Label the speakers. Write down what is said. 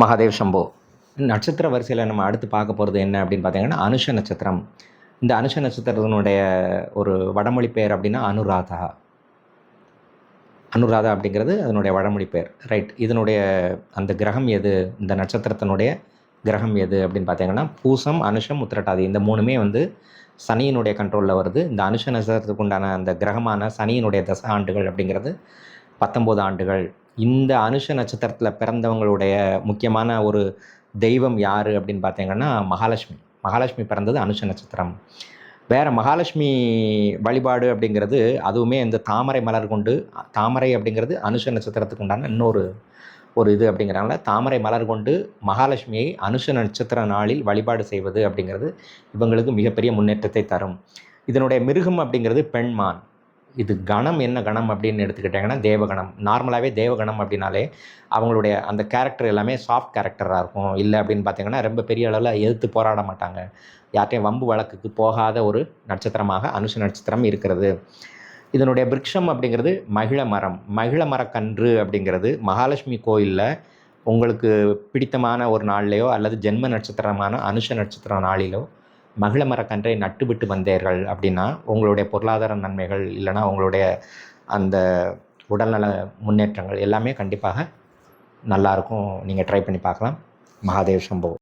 Speaker 1: மகாதேவ் சம்போ. நட்சத்திர வரிசையில் நம்ம அடுத்து பார்க்க போகிறது என்ன அப்படின்னு பார்த்தீங்கன்னா அனுஷ நட்சத்திரம். இந்த அனுஷ நட்சத்திரத்தினுடைய ஒரு வடமொழி பெயர் அப்படின்னா அனுராதா. அனுராதா அப்படிங்கிறது அதனுடைய வடமொழி பெயர். ரைட் இதனுடைய அந்த கிரகம் எது? இந்த நட்சத்திரத்தினுடைய கிரகம் எது அப்படின்னு பார்த்தீங்கன்னா பூசம் அனுஷம் உத்திரட்டாதி. இந்த மூணுமே வந்து சனியினுடைய கண்ட்ரோலில் வருது. இந்த அனுஷ நட்சத்திரத்துக்கு உண்டான அந்த கிரகமான சனியினுடைய தச ஆண்டுகள் அப்படிங்கிறது பத்தொம்போது ஆண்டுகள். இந்த அனுஷ நட்சத்திரத்தில் பிறந்தவங்களுடைய முக்கியமான ஒரு தெய்வம் யார் அப்படின்னு பார்த்தீங்கன்னா மகாலட்சுமி. மகாலட்சுமி பிறந்தது அனுஷ நட்சத்திரம். வேறு மகாலட்சுமி வழிபாடு அப்படிங்கிறது அதுவுமே இந்த தாமரை மலர் கொண்டு தாமரை அப்படிங்கிறது அனுஷ நட்சத்திரத்துக்கு உண்டான இன்னொரு ஒரு இது அப்படிங்கிறனால தாமரை மலர் கொண்டு மகாலட்சுமியை அனுஷ நட்சத்திர நாளில் வழிபாடு செய்வது அப்படிங்கிறது இவங்களுக்கு மிகப்பெரிய முன்னேற்றத்தை தரும். இதனுடைய மிருகம் அப்படிங்கிறது பெண்மான். இது கணம் என்ன கணம் அப்படின்னு எடுத்துக்கிட்டிங்கன்னா தேவகணம். நார்மலாகவே தேவகணம் அப்படின்னாலே அவங்களுடைய அந்த கேரக்டர் எல்லாமே சாஃப்ட் கேரக்டராக இருக்கும். இல்லை அப்படின்னு பார்த்தீங்கன்னா ரொம்ப பெரிய அளவில் எதிர்த்து போராட மாட்டாங்க. யார்ட்டையும் வம்பு வழக்குக்கு போகாத ஒரு நட்சத்திரமாக அனுஷ நட்சத்திரம் இருக்கிறது. இதனுடைய விருட்சம் அப்படிங்கிறது மகிழ மரம். மகிழ மரக்கன்று அப்படிங்கிறது மகாலட்சுமி கோயிலில் உங்களுக்கு பிடித்தமான ஒரு நாள்லையோ அல்லது ஜென்ம நட்சத்திரமான அனுஷ நட்சத்திர நாளிலோ மகிழ மரக்கன்றை நட்டுவிட்டு வந்தீர்கள் அப்படின்னா உங்களுடைய பொருளாதார நன்மைகள் இல்லைனா உங்களுடைய அந்த உடல்நல முன்னேற்றங்கள் எல்லாமே கண்டிப்பாக நல்லாயிருக்கும் நீங்கள் ட்ரை பண்ணி பார்க்கலாம். மகாதேவ் சம்பவம்.